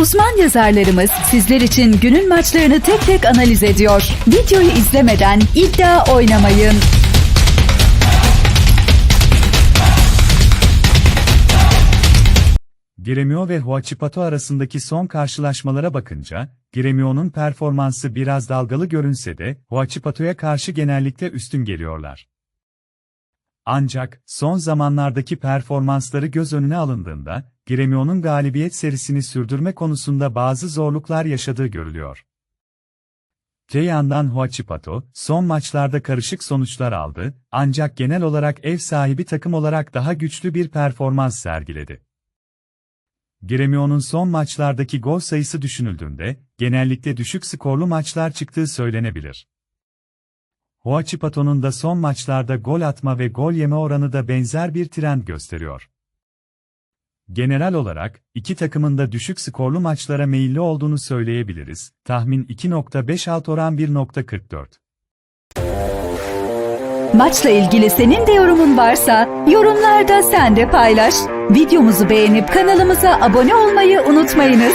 Uzman yazarlarımız sizler için günün maçlarını tek tek analiz ediyor. Videoyu izlemeden iddia oynamayın. Gremio ve Huachipato arasındaki son karşılaşmalara bakınca, Gremio'nun performansı biraz dalgalı görünse de, Huachipato'ya karşı genellikle üstün geliyorlar. Ancak, son zamanlardaki performansları göz önüne alındığında, Gremio'nun galibiyet serisini sürdürme konusunda bazı zorluklar yaşadığı görülüyor. Te yandan Huachipato, son maçlarda karışık sonuçlar aldı, ancak genel olarak ev sahibi takım olarak daha güçlü bir performans sergiledi. Gremio'nun son maçlardaki gol sayısı düşünüldüğünde, genellikle düşük skorlu maçlar çıktığı söylenebilir. Huachipato'nun da son maçlarda gol atma ve gol yeme oranı da benzer bir trend gösteriyor. Genel olarak, iki takımın da düşük skorlu maçlara meyilli olduğunu söyleyebiliriz. Tahmin 2.5 alt oran 1.44. Maçla ilgili senin de yorumun varsa yorumlarda sen de paylaş. Videomuzu beğenip kanalımıza abone olmayı unutmayınız.